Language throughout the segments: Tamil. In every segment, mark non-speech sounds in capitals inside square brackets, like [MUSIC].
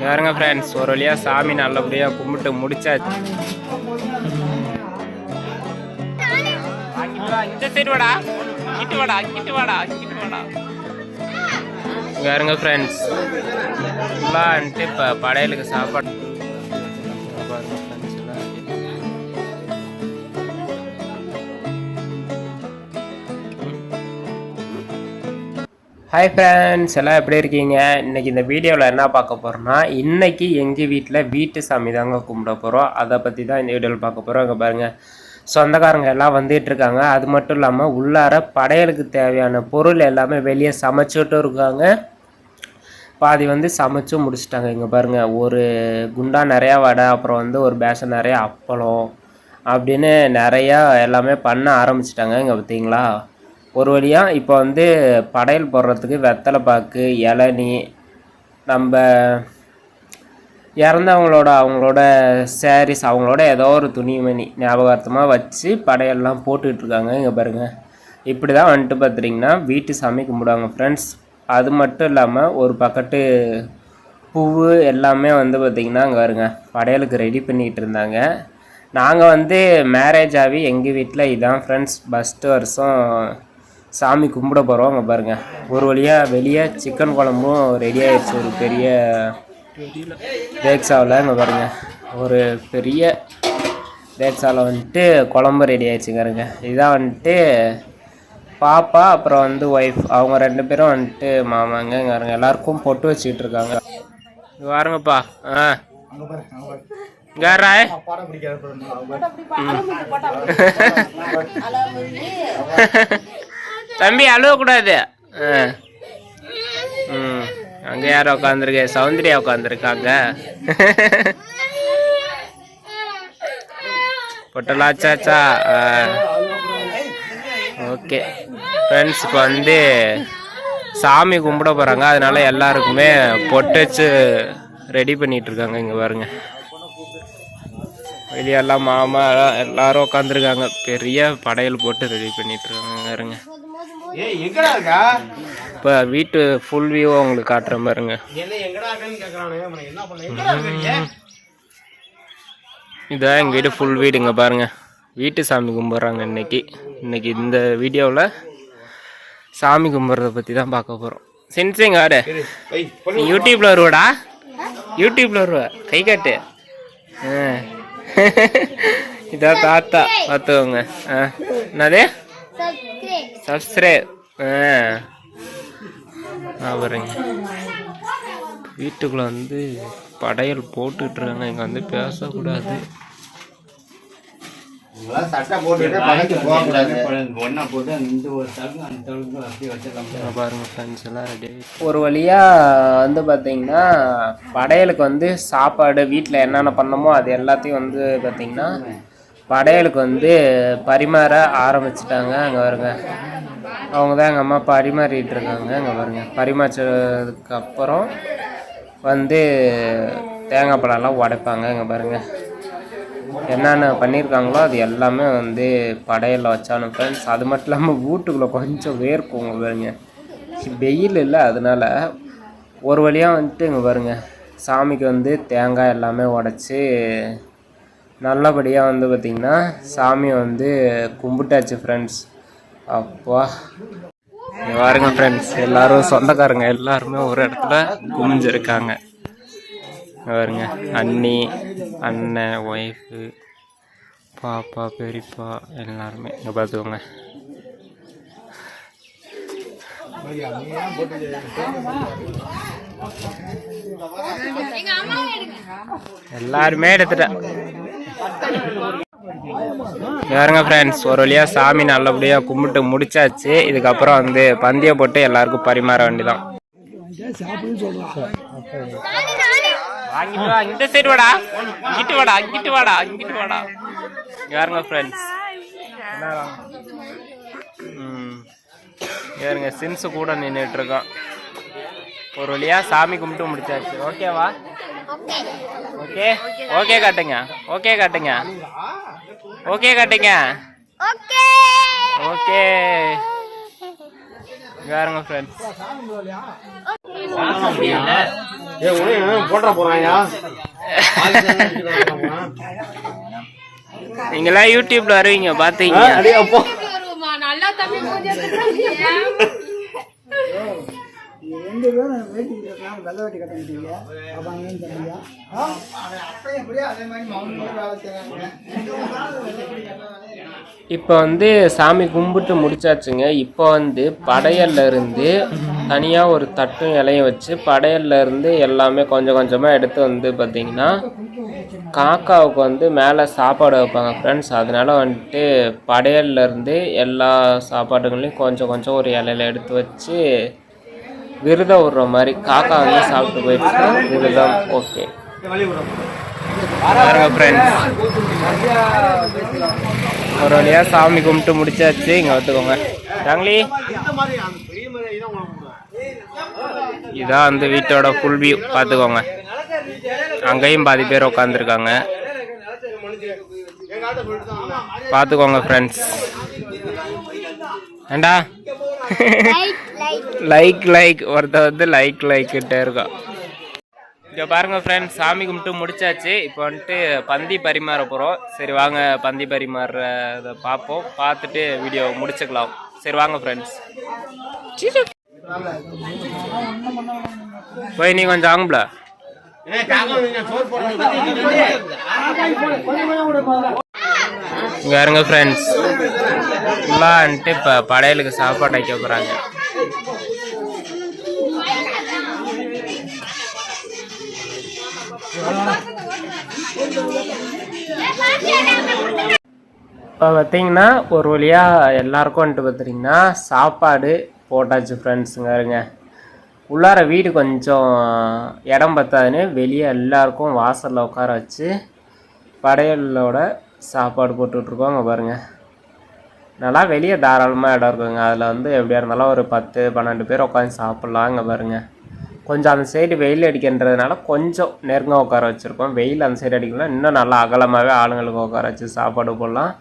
பாருங்க ஃப்ரெண்ட்ஸ் ஒரு வழியாக சாமி நல்லபடியாக கும்பிட்டு முடிச்சாச்சு. இந்த சைடு வாடா. இங்கிட்டு வாடா இங்கிட்டு வாடா இங்கிட்டு வாடா. பாருங்க ஃப்ரெண்ட்ஸ் ஃபுல்லாக வந்துட்டு இப்போ படையலுக்கு சாப்பாடு ஹாய் ஃப்ரெண்ட்ஸ் எல்லாம் எப்படி இருக்கீங்க? இன்னைக்கு இந்த வீடியோவில் என்ன பார்க்க போகிறோம்னா இன்றைக்கி எங்கள் வீட்டில் வீட்டு சாமி தாங்க கும்பிட போகிறோம் அதை பற்றி தான் இந்த வீடியோவில் பார்க்க போகிறோம் அங்கே பாருங்கள் சொந்தக்காரங்க எல்லாம் வந்துட்டு இருக்காங்க. அது மட்டும் இல்லாமல் உள்ளார படையலுக்கு தேவையான பொருள் எல்லாமே வெளியே சமைச்சிட்டும் இருக்காங்க. பாதி வந்து சமைச்சும் முடிச்சிட்டாங்க. இங்கே பாருங்கள் ஒரு குண்டா நிறையா வடை அப்புறம் வந்து ஒரு பேசன் நிறையா அப்பளம் அப்படின்னு நிறையா எல்லாமே பண்ண ஆரம்பிச்சிட்டாங்க. இங்கே பார்த்தீங்களா? ஒரு வழியாக இப்போ வந்து படையல் போடுறதுக்கு வெத்தலை பாக்கு இளநி நம்ம இறந்தவங்களோட அவங்களோட சாரீஸ் அவங்களோட ஏதோ ஒரு துணிமணி ஞாபகார்த்தமாக வச்சு படையெல்லாம் போட்டுக்கிட்டு இருக்காங்க இங்கே பாருங்கள் இப்படி தான் வந்துட்டு பார்த்துட்டிங்கன்னா வீட்டு சாமி கும்பிடுவாங்க ஃப்ரெண்ட்ஸ் அது மட்டும் இல்லாமல் ஒரு பக்கெட்டு பூவு எல்லாமே வந்து பார்த்திங்கன்னா அங்கே வருங்க படையலுக்கு ரெடி பண்ணிகிட்டு இருந்தாங்க. நாங்கள் வந்து மேரேஜ் ஆகி எங்கள் வீட்டில் இதான் ஃப்ரெண்ட்ஸ் ஃபஸ்ட்டு வருஷம் சாமி கும்பிட போகிறோம் அங்கே பாருங்கள் ஒரு வழியாக வெளியே சிக்கன் குழம்பும் ரெடி ஆயிடுச்சு. ஒரு பெரிய தேக்ஸாவில் இங்கே பாருங்கள் ஒரு பெரிய தேக்ஸாவில் வந்துட்டு குழம்பு ரெடி ஆயிடுச்சுங்கிறங்க இதான் வந்துட்டு பாப்பா அப்புறம் வந்து ஒய்ஃப் அவங்க ரெண்டு பேரும் வந்துட்டு மாமாங்க இங்க பாருங்க. எல்லாருக்கும் பொட்டு வச்சுக்கிட்டு இருக்காங்க. இங்க பாருங்கப்பா. ஆ. இங்க யார்ரா? [LAUGHS] தம்பி அழுவக்கூடாது. ஆ. ம். அங்கே யார் உட்காந்துருக்கு சௌந்தர்யா உட்காந்துருக்காங்க பொட்டலாச்சாச்சா? ஓகே. ஃப்ரெண்ட்ஸ் இப்போ வந்து சாமி கும்பிட போகிறாங்க அதனால எல்லாருக்குமே பொட்டு வச்சு ரெடி பண்ணிகிட்டு இருக்காங்க இங்கே பாருங்க. வெளியெல்லாம் மாமா எல்லாரும் உட்காந்துருக்காங்க பெரிய படையல் போட்டு ரெடி பண்ணிகிட்ருக்காங்க இருக்காங்க பாருங்க. இப்போ வீட்டு ஃபுல் வியூ உங்களுக்கு காட்டுறேன் பாருங்க. என்ன எங்கடா இருக்கன்னு கேக்குறானே அவனை என்ன பண்ண எங்கடா இருக்கீங்க இதான் எங்கள் வீடு ஃபுல் வீடுங்க பாருங்க. வீட்டு சாமி கும்பிட்றாங்க இன்னைக்கு. இன்னைக்கு இந்த வீடியோவில் சாமி கும்பிட்றத பற்றி தான் பார்க்க போகிறோம் சென்சிங் ஆடு. நீ யூடியூப்ல வருவடா? யூடியூப்ல வருவ. கை காட்டு. ஆ. [LAUGHS] இதான் தாத்தா பார்த்துக்கோங்க ஆ. என்னது? சப்ஸ்கிரைப் ஆ. வீட்டுக்குள்ள வந்து படையல் போட்டுட்டு இருக்காங்க இங்க வந்து பேசக்கூடாது. ஒரு வழியாக வந்து பார்த்தீங்கன்னா படையலுக்கு வந்து சாப்பாடு வீட்டில் என்னென்ன பண்ணமோ அது எல்லாத்தையும் வந்து பார்த்தீங்கன்னா படையலுக்கு வந்து பரிமாற ஆரம்பிச்சிட்டாங்க அங்கே பாருங்க. அவங்க தான் எங்கள் அம்மா பரிமாறிட்டு இருக்காங்க அங்கே பாருங்க. பரிமாற்றதுக்கு அப்புறம் வந்து தேங்காய் பழம்லாம் உடைப்பாங்க இங்கே பாருங்க. என்னென்ன பண்ணியிருக்காங்களோ அது எல்லாமே வந்து படையலில் வச்சானு ஃப்ரெண்ட்ஸ் அது மட்டும் இல்லாமல் வீட்டுக்குள்ளே கொஞ்சம் வேர்க்கும் இங்கே பாருங்க. வெயில் இல்லை அதனால ஒரு வழியாக வந்துட்டு இங்கே பாருங்க. சாமிக்கு வந்து தேங்காய் எல்லாமே உடச்சி நல்லபடியாக வந்து பார்த்திங்கன்னா சாமி வந்து கும்பிட்டாச்சு ஃப்ரெண்ட்ஸ் அப்பா. இங்க பாருங்க ஃப்ரெண்ட்ஸ் எல்லாரும் சொந்தக்காரங்க. எல்லாருமே ஒரு இடத்துல குமிஞ்சிருக்காங்க. பாருங்க. அண்ணி அண்ணன் ஒய்ஃபு பாப்பா பெரியப்பா எல்லாருமே. இங்கே பார்த்துக்கோங்க எல்லாருமே எடுத்துட்டேன் யாருங்க ஃப்ரெண்ட்ஸ் ஒரு வழியாக சாமி நல்லபடியாக கும்பிட்டு முடிச்சாச்சு. இதுக்கப்புறம் வந்து பந்திய போட்டு எல்லாருக்கும் பரிமாற வேண்டிதான் வாங்கிட்டு வா இந்த சைடு வாடா. இங்கிட்டு வாடா இங்கிட்டு வாடா இங்கிட்டு வாடா. யாருங்க ஃப்ரெண்ட்ஸ் யாருங்க சின்ஸு கூட நின்றுட்டு இருக்கோம் ஒரு வழியா சாமி கும்பிட்டு முடிச்சாச்சு. ஓகேவா ஓகே. ஓகே காட்டுங்க. ஓகே காட்டுங்க. ஓகே காட்டுங்க. ஓகே. வேறுங்க ஃப்ரெண்ட்ஸ் ஏ உனக்கு போட்டா போறாயா நீங்களாம் யூடியூப்ல வருவீங்க அப்போ நல்லா ரெண்டு பேரும் வேட்டி கட்டலாம் வெள்ளை வேட்டி கட்டிக்கிட்டீங்க அப்போ அங்கேயும் தம்பியா? அப்பயும் எப்படியா அதே மாதிரி மவுண்ட் வேலை செய்கிறாங்க இப்போ வந்து சாமி கும்பிட்டு முடிச்சாச்சுங்க. இப்போ வந்து படையல்ல இருந்து தனியாக ஒரு தட்டும் இலையும் வச்சு படையல்ல இருந்து எல்லாமே கொஞ்சம் கொஞ்சமாக எடுத்து வந்து பார்த்தீங்கன்னா காக்காவுக்கு வந்து மேலே சாப்பாடு வைப்பாங்க ஃப்ரெண்ட்ஸ் அதனால வந்துட்டு படையல்ல இருந்து எல்லா சாப்பாடுகளையும் கொஞ்சம் கொஞ்சம் ஒரு இலையில எடுத்து வச்சு விரதம் விடுற மாதிரி காக்கா வந்து சாப்பிட்டு போயிடுச்சுன்னா விரதம் ஓகே ஃப்ரெண்ட்ஸ் ஒரு வழியா சாமி கும்பிட்டு முடிச்சாச்சு. இங்க வந்துக்கோங்க. தங்களி அந்த இதான் வந்து வீட்டோட ஃபுல் வியூ பார்த்துக்கோங்க. அங்கேயும் பாதி பேர் உட்காந்துருக்காங்க பார்த்துக்கோங்க ஃப்ரெண்ட்ஸ் ஏண்டா? லைக் லைக் ஒருத்த வந்து லைக் லைக்கிட்டே இருக்கான். இங்கே பாருங்கள் ஃப்ரெண்ட்ஸ் சாமி கும்பிட்டு முடிச்சாச்சு. இப்போ வந்துட்டு பந்தி பரிமாற போகிறோம் சரி வாங்க பந்தி பரிமாறுறத பார்ப்போம். பார்த்துட்டு வீடியோ முடிச்சுக்கலாம். சரி வாங்க ஃப்ரெண்ட்ஸ் போய் நீ கொஞ்சம் ஆகும்ல. இங்கே இருங்க ஃப்ரெண்ட்ஸ் ஃபுல்லாக வந்துட்டு இப்போ படையலுக்கு சாப்பாடு வைக்க போகிறாங்க இப்போ பார்த்தீங்கன்னா ஒரு வழியாக எல்லாருக்கும் வந்துட்டு பார்த்துட்டிங்கன்னா சாப்பாடு போட்டாச்சு ஃப்ரெண்ட்ஸுங்க இருங்க உள்ளார வீடு கொஞ்சம் இடம் பத்தாதுன்னு வெளியே எல்லாருக்கும் வாசலில் உட்கார வச்சு படையலோட சாப்பாடு போட்டுட்ருக்கோம் அங்கே பாருங்கள் நல்லா வெளியே தாராளமாக இடம் இருக்குங்க. அதில் வந்து எப்படியா இருந்தாலும் ஒரு பத்து பன்னெண்டு பேர் உட்காந்து சாப்பிட்லாம் அங்கே பாருங்கள் கொஞ்சம் அந்த சைடு வெயில் அடிக்கின்றதுனால கொஞ்சம் நெருங்க உட்கார வச்சுருக்கோம். வெயில் அந்த சைடு அடிக்கலாம் இன்னும் நல்லா அகலமாகவே ஆளுங்களுக்கு உட்கார வச்சு சாப்பாடு போடலாம்.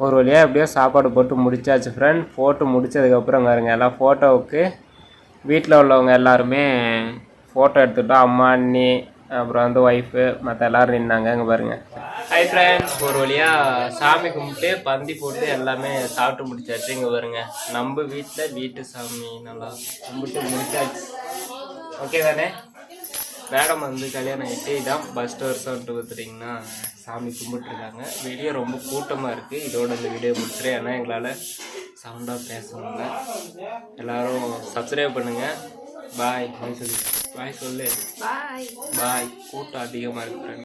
ஒரு வழியாக எப்படியோ சாப்பாடு போட்டு முடிச்சாச்சு ஃப்ரெண்ட் போட்டு முடிச்சதுக்கப்புறம் பாருங்க எல்லாம் ஃபோட்டோவுக்கு வீட்டில் உள்ளவங்க எல்லாருமே ஃபோட்டோ எடுத்துகிட்டோம் அம்மா அண்ணி அப்புறம் வந்து ஒய்ஃபு மற்ற எல்லோரும் நின்னாங்க. அங்கே பாருங்கள் ஹாய் ஃப்ரெண்ட்ஸ் ஒரு வழியாக சாமி கும்பிட்டு பந்தி போட்டு எல்லாமே சாப்பிட்டு முடிச்சாச்சு. இங்கே பாருங்க. நம்ம வீட்டில் வீட்டு சாமி நல்லா கும்பிட்டு முடிச்சாச்சு. ஓகே தானே? மேடம் வந்து கல்யாணம் ஆகிட்டு இதான் ஃபஸ்ட் வருஷம் வந்துட்டு பார்த்துட்டிங்கன்னா சாமி கும்பிட்டுருக்காங்க வெளியே ரொம்ப கூட்டமாக இருக்குது இதோட இந்த வீடியோ முடிச்சிடும் ஏன்னா எங்களால் சவுண்டாக பேச முடியல. எல்லாரும் சப்ஸ்கிரைப் பண்ணுங்கள் பாய் பாய் சொல்லு. பாய் சொல்லு பாய் பாய் கூட்டம் அதிகமாக இருக்கு.